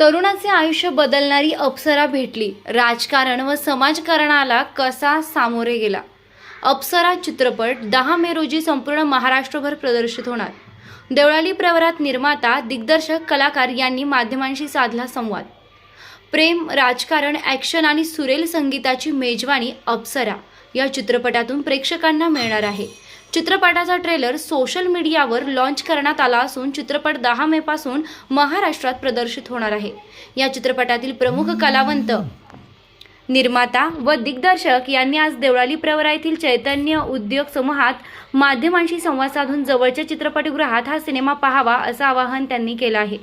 तरुणाचे आयुष्य बदलणारी अप्सरा भेटली. राजकारण व समाजकारणाला कसा सामोरे गेला? अप्सरा चित्रपट दहा मे रोजी संपूर्ण महाराष्ट्रभर प्रदर्शित होणार. देवळाली प्रवरात निर्माता दिग्दर्शक कलाकार यांनी माध्यमांशी साधला संवाद. प्रेम राजकारण ॲक्शन आणि सुरेल संगीताची मेजवानी अप्सरा या चित्रपटातून प्रेक्षकांना मिळणार आहे. चित्रपटाचा ट्रेलर सोशल मीडियावर लॉन्च करण्यात आला असून चित्रपट दहा मे पासून महाराष्ट्रात प्रदर्शित होणार आहे. या चित्रपटातील प्रमुख कलावंत निर्माता व दिग्दर्शक यांनी आज देवळाली प्रवरा येथील चैतन्य उद्योग समूहात माध्यमांशी संवाद साधून जवळच्या चित्रपटगृहात हा सिनेमा पाहावा असं आवाहन त्यांनी केलं आहे.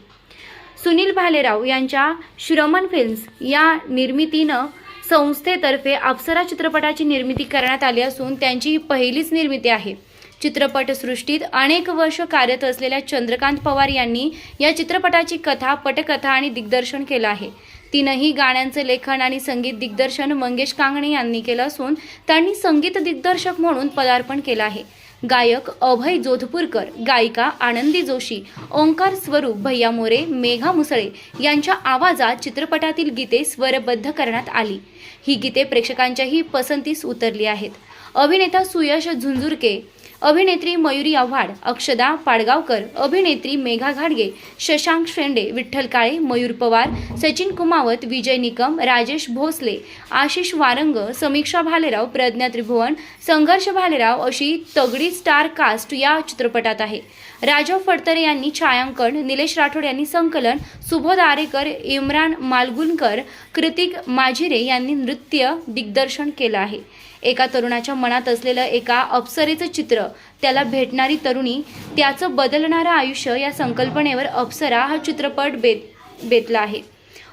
सुनील भालेराव यांच्या श्रमन फिल्म्स या निर्मितीनं संस्थेतर्फे अप्सरा चित्रपटाची निर्मिती करण्यात आली असून त्यांची ही पहिलीच निर्मिती आहे. चित्रपटसृष्टीत अनेक वर्ष कार्यरत असलेल्या चंद्रकांत पवार यांनी या चित्रपटाची कथा पटकथा आणि दिग्दर्शन केलं आहे. तीनही गाण्यांचं लेखन आणि संगीत दिग्दर्शन मंगेश कांगणे यांनी केलं असून त्यांनी संगीत दिग्दर्शक म्हणून पदार्पण केलं आहे. गायक अभय जोधपूरकर गायिका आनंदी जोशी ओंकार स्वरूप भैया मोरे मेघा मुसळे यांच्या आवाजात चित्रपटातील गीते स्वरबद्ध करण्यात आली. ही गीते प्रेक्षकांच्याही पसंतीस उतरली आहेत. अभिनेता सुयश झुंझुरके अभिनेत्री मयुरी आव्हाड अक्षदा पाडगावकर अभिनेत्री मेघा घाडगे शशांक शेंडे विठ्ठल काळे मयूर पवार सचिन कुमावत विजय निकम राजेश भोसले आशिष वारंग समीक्षा भालेराव प्रज्ञा त्रिभुवन संघर्ष भालेराव अशी तगडी स्टार कास्ट या चित्रपटात आहे. राजा फडतरे यांनी छायांकन निलेश राठोड यांनी संकलन सुबोध आरेकर इम्रान मालगुनकर कृतिक माझिरे यांनी नृत्य दिग्दर्शन केलं आहे. एका तरुणाच्या मनात असलेलं एका अप्सरेचं चित्र त्याला भेटणारी तरुणी त्याचं बदलणारं आयुष्य या संकल्पनेवर अप्सरा हा चित्रपट बेत बेतला आहे.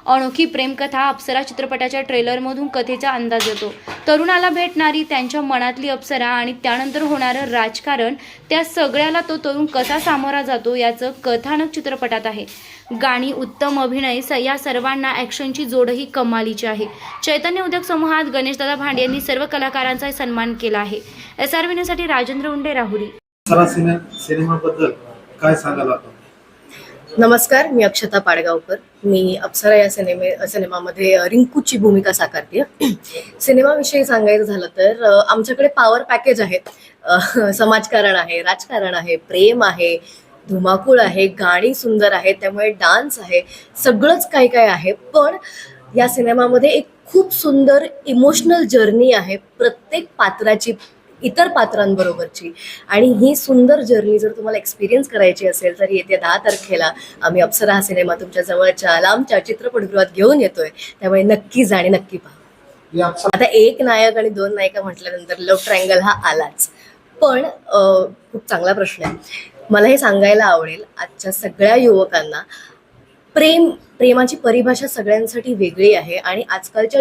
अनोखी प्रेमकथा अप्सरा चित्रपटाच्या ट्रेलरमधून कथेचा अंदाज येतो. तरुणाला भेटणारी त्यांच्या मनातली अप्सरा आणि त्यानंतर होणारं राजकारण त्या सगळ्याला तो तरुण कसा सामोरा जातो याचं कथानक चित्रपटात आहे. गाणी उत्तम अभिनय स या सर्वांना ॲक्शनची जोडही कमालीची आहे. चैतन्य उद्योग समूहात गणेशदादा भांडे यांनी सर्व कलाकारांचा सन्मान केला आहे. एस आर विनूसाठी राजेंद्र उंडे राहुरी. सिनेमाबद्दल काय सांगाल आपण? नमस्कार मी अक्षता पाडगावकर. मी अप्सरा या सिनेमे सिनेमामध्ये रिंकूची भूमिका साकारते सिनेमाविषयी सांगायचं झालं तर आमच्याकडे पॉवर पॅकेज आहेत. समाजकारण आहे राजकारण आहे प्रेम आहे धुमाकूळ आहे गाणी सुंदर आहेत त्यामुळे डान्स आहे सगळंच काही काय आहे. पण या सिनेमामध्ये एक खूप सुंदर इमोशनल जर्नी आहे. प्रत्येक पात्राची इतर पात्रांबरोबरची. आणि ही सुंदर जर्नी जर तुम्हाला एक्सपिरियन्स करायची असेल तर येत्या दहा तारखेला आम्ही अप्सरा हा सिनेमा तुमच्या जवळच्या लांबच्या चित्रपटगृहात घेऊन येतोय. त्यामुळे नक्की जा आणि नक्की पहा. आता एक नायक आणि दोन नायिका म्हटल्यानंतर लव्ह ट्रायंगल हा आलाच. पण खूप चांगला प्रश्न आहे. मला हे सांगायला आवडेल आजच्या सगळ्या युवकांना प्रेम प्रेमाची परिभाषा सगळ्यांसाठी वेगळी आहे आणि आजकालच्या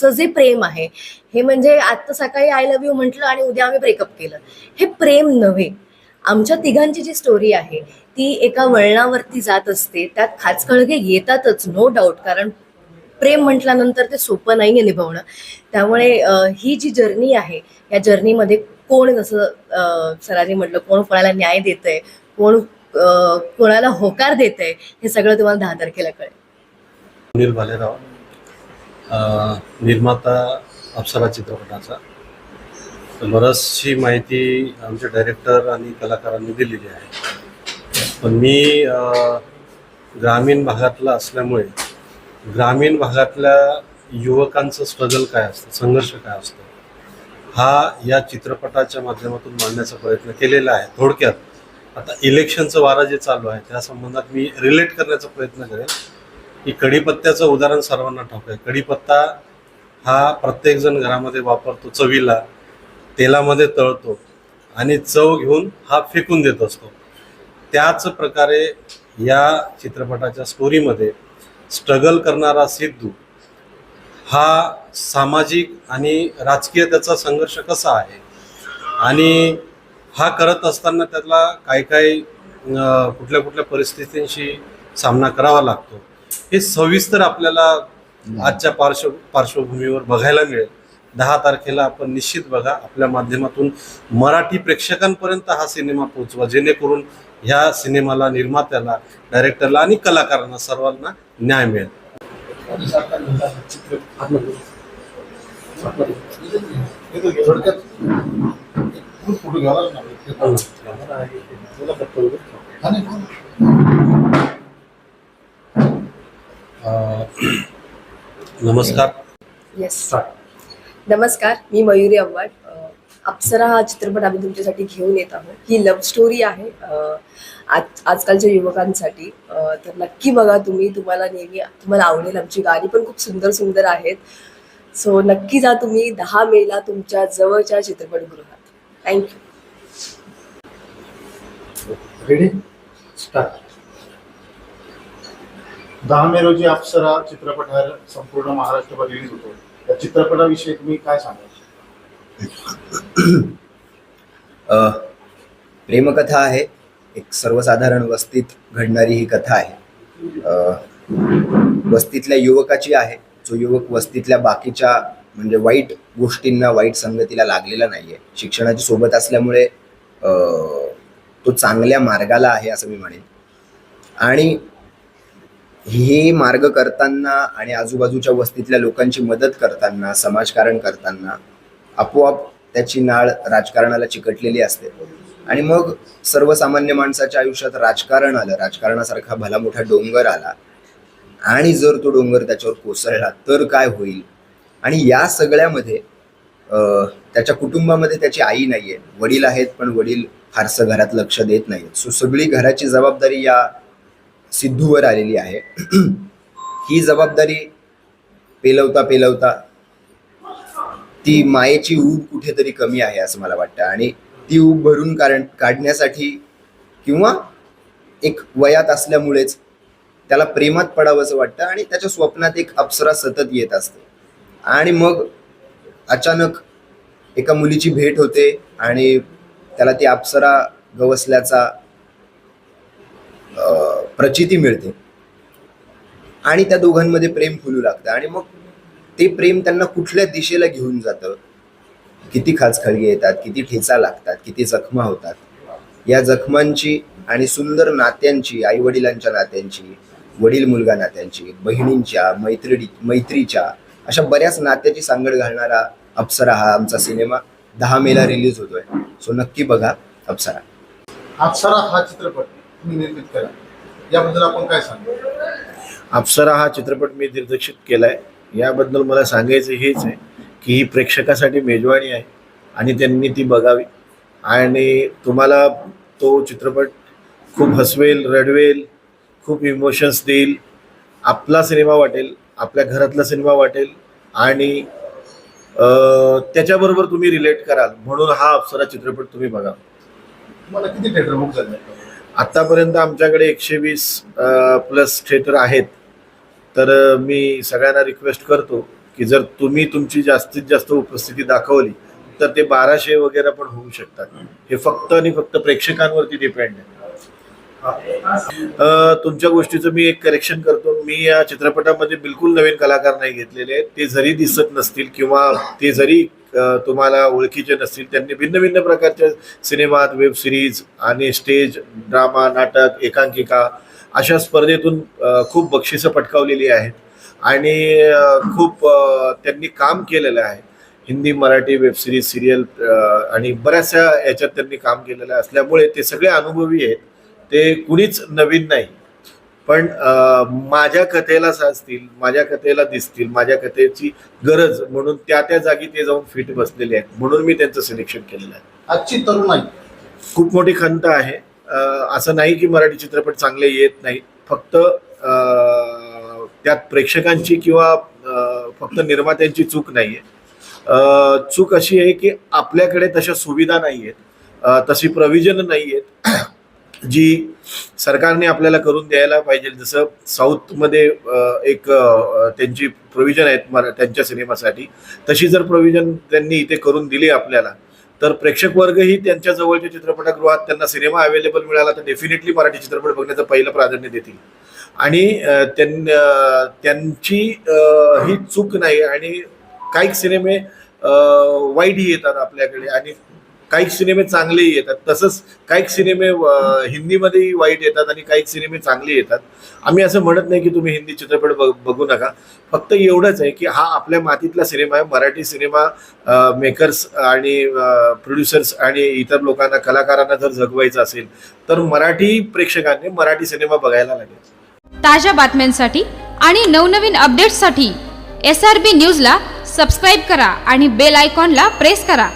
जनरेशनसाठीचं जे प्रेम आहे हे म्हणजे आता सकाळी आय लव्ह यू म्हटलं आणि उद्या आम्ही ब्रेकअप केलं. हे प्रेम नव्हे. आमच्या तिघांची जी स्टोरी आहे ती एका वळणावरती जात असते. त्यात खाचखळगे येतातच नो डाऊट कारण प्रेम म्हटल्यानंतर ते सोपं नाही आहे निभवणं. त्यामुळे ही जी जर्नी आहे या जर्नीमध्ये कोण जसं सरांनी म्हटलं कोण कोणाला न्याय देतंय कोण कोणाला होकार देतंय हे सगळं तुम्हाला दहा तारखेला कळेल. सुनील भालेराव. निर्माता अप्सरा चित्रपटाचा. तर बरचशी माहिती आमचे डायरेक्टर आणि कलाकारांनी दिलेली आहे. पण मी ग्रामीण भागातला असल्यामुळे ग्रामीण भागातल्या युवकांचं स्ट्रगल काय असतं संघर्ष काय असतो हा या चित्रपटाच्या माध्यमातून मांडण्याचा प्रयत्न केलेला आहे. थोडक्यात आता इलेक्शनचं वारा जे चालू आहे त्या संबंधात मी रिलेट करण्याचा प्रयत्न करेन. की कढीपत्त्याचं उदाहरण सर्वांना ठाऊक आहे. कढीपत्ता हा प्रत्येकजण घरामध्ये वापरतो चवीला तेलामध्ये तळतो आणि चव घेऊन हा फेकून देत असतो. त्याच प्रकारे या चित्रपटाच्या स्टोरीमध्ये स्ट्रगल करणारा सिद्धू हा सामाजिक आणि राजकीय त्याचा संघर्ष कसा आहे? आणि हा करत असताना त्याला काय काय कुठल्या कुठल्या परिस्थितींशी सामना करावा लागतो? हे सविस्तर आपल्याला आजच्या पार्श्व पार्श्वभूमीवर बघायला मिळेल. दहा तारखेला आपण निश्चित बघा आपल्या माध्यमातून मराठी प्रेक्षकांपर्यंत हा सिनेमा पोहोचवा जेणेकरून ह्या सिनेमाला निर्मात्याला डायरेक्टरला आणि कलाकारांना सर्वांना न्याय मिळेल. अं, नमस्कार. येस नमस्कार मी मयुरी आव्हाड अ, अप्सरा हा चित्रपट आम्ही तुमच्यासाठी घेऊन येत आहोत. ही लव्ह स्टोरी आहे. आज आजकालच्या युवकांसाठी. तर नक्की बघा तुम्ही तुम्हाला नेहमी तुम्हाला आवडेल आमची गाणी पण खूप सुंदर सुंदर आहेत. सो नक्की जा तुम्ही दहा मेला तुमच्या जवळच्या चित्रपटगृहात. थँक्यू रेडी स्टार्ट दहा मे रोजी अप्सरा चित्रपट हा संपूर्ण महाराष्ट्रभर रिलीज होतो. त्या चित्रपटाविषयी तुम्ही काय सांगाल? प्रेमकथा आहे. एक सर्वसाधारण वस्तीत घडणारी ही कथा आहे. वस्तीतल्या युवकाची आहे. जो युवक वस्तीतल्या बाकीच्या म्हणजे वाईट गोष्टींना वाईट संगतीला लागलेला नाहीये. शिक्षणाची सोबत असल्यामुळे तो चांगल्या मार्गाला आहे असं मी म्हणेन. आणि हे मार्ग करताना आणि आजूबाजूच्या वस्तीतल्या लोकांची मदत करताना समाजकारण करताना आपोआप त्याची नाळ राजकारणाला चिकटलेली असते. आणि मग सर्वसामान्य माणसाच्या आयुष्यात राजकारण आलं. राजकारणासारखा भला मोठा डोंगर आला. आणि जर तो डोंगर त्याच्यावर कोसळला तर काय होईल? आणि या सगळ्यामध्ये त्याच्या कुटुंबामध्ये त्याची आई नाही आहे वडील आहेत पण वडील फारसं घरात लक्ष देत नाहीत सो सगळी घराची जबाबदारी या सिद्धूवर आलेली आहे. ही जबाबदारी पेलवता पेलवता ती मायेची ऊब कुठेतरी कमी आहे असं मला वाटतं. आणि ती ऊब भरून कारण काढण्यासाठी किंवा एक वयात असल्यामुळेच त्याला प्रेमात पडावंसं वाटतं आणि त्याच्या स्वप्नात एक अप्सरा सतत येत असते. आणि मग अचानक एका मुलीची भेट होते आणि त्याला ती अप्सरा गवसल्याचा अं, प्रचिती मिळते. आणि त्या दोघांमध्ये प्रेम फुलू लागतं. आणि मग ते प्रेम त्यांना कुठल्या दिशेला घेऊन जातं? किती खाचखळगे येतात किती ठेचा लागतात किती जखमा होतात. या जखमांची आणि सुंदर नात्यांची आई वडिलांच्या नात्यांची वडील मुलगा नात्यांची बहिणींच्या मैत्रिणी मैत्रीच्या अशा बऱ्याच नात्याची सांगड घालणारा अप्सरा हा आमचा सिनेमा दहा मेला रिलीज होतोय. सो नक्की बघा अप्सरा. अप्सरा हा चित्रपट तुम्ही निर्मित करा. याबद्दल आपण काय सांगाल अप्सरा हा चित्रपट मी दिग्दर्शित केला आहे याबद्दल मला सांगायचं हेच आहे की ही प्रेक्षकासाठी मेजवानी आहे आणि त्यांनी ती बघावी. आणि तुम्हाला तो चित्रपट खूप हसवेल रडवेल खूप इमोशन्स देईल. आपला सिनेमा वाटेल आपल्या घरातला सिनेमा वाटेल आणि त्याच्याबरोबर तुम्ही रिलेट कराल. म्हणून हा अप्सरा चित्रपट तुम्ही बघा. तुम्हाला किती थिएटर बुक झाले? आतापर्यंत आमच्याकडे एकशे वीस प्लस थिएटर आहेत. तर मी सगळ्यांना रिक्वेस्ट करतो की जर तुम्ही तुमची जास्तीत जास्त उपस्थिती दाखवली तर ते बाराशे वगैरे पण होऊ शकतात. हे फक्त आणि फक्त प्रेक्षकांवरती डिपेंड आहे. तुमच्या गोष्टीचं मी एक करेक्शन करतो. मी या चित्रपटामध्ये बिलकुल नवीन कलाकार नाही घेतलेले. ते जरी दिसत नसतील किंवा ते जरी तुम्हाला ओळखीचे नसतील त्यांनी भिन्न भिन्न प्रकारच्या सिनेमात वेब सिरीज आणि स्टेज ड्रामा नाटक एकांकिका अशा स्पर्धेतून खूप बक्षिसं पटकावलेली आहेत. आणि खूप त्यांनी काम केलेलं आहे. Hindi Marathi web series serial आणि बऱ्याचशा याच्यात त्यांनी काम केलेलं असल्यामुळे ते सगळे अनुभवी आहेत. ते कुणीच नवीन नाही. पण माझ्या कथेला साजतील माझ्या कथेला दिसतील माझ्या कथेची गरज म्हणून त्या त्या जागी ते जाऊन फिट बसलेले आहेत म्हणून मी त्यांचं सिलेक्शन केलेलं आहे. आजची तरुणाई खूप मोठी खंत आहे. असं नाही की मराठी चित्रपट चांगले येत नाहीत फक्त त्यात प्रेक्षकांची किंवा फक्त निर्मात्यांची चूक नाही आहे चूक अशी आहे की आपल्याकडे तशा सुविधा नाही आहेत तशी प्रविजन नाही आहेत जी सरकारने आपल्याला करून द्यायला पाहिजे. जसं साऊथमध्ये एक त्यांची प्रोव्हिजन आहेत मरा त्यांच्या सिनेमासाठी. तशी जर प्रोव्हिजन त्यांनी इथे करून दिली आपल्याला तर प्रेक्षक वर्गही त्यांच्या जवळच्या चित्रपटगृहात त्यांना सिनेमा अवेलेबल मिळाला तर डेफिनेटली मराठी चित्रपट बघण्याचं पहिलं प्राधान्य देतील. आणि त्यां त्यांची ही चूक नाही आणि काही सिनेमे वाईटही येतात आपल्याकडे. आणि काही सिनेमे चांगलेही येतात तसंच काही सिनेमे हिंदीमध्येही वाईट येतात आणि काही सिनेमे चांगले येतात. आम्ही असं म्हणत नाही की तुम्ही हिंदी चित्रपट बघ- बघू नका. फक्त एवढंच आहे की हा आपल्या मातीतला सिनेमा आहे. मराठी सिनेमा मेकर्स आणि प्रोड्युसर्स आणि इतर लोकांना कलाकारांना जर जगवायचं असेल तर मराठी प्रेक्षकांनी मराठी सिनेमा बघायला लागेल. ताज्या बातम्यांसाठी आणि नवनवीन अपडेट्ससाठी एस आर बी न्यूजला सबस्क्राईब करा आणि बेल आयकॉनला प्रेस करा.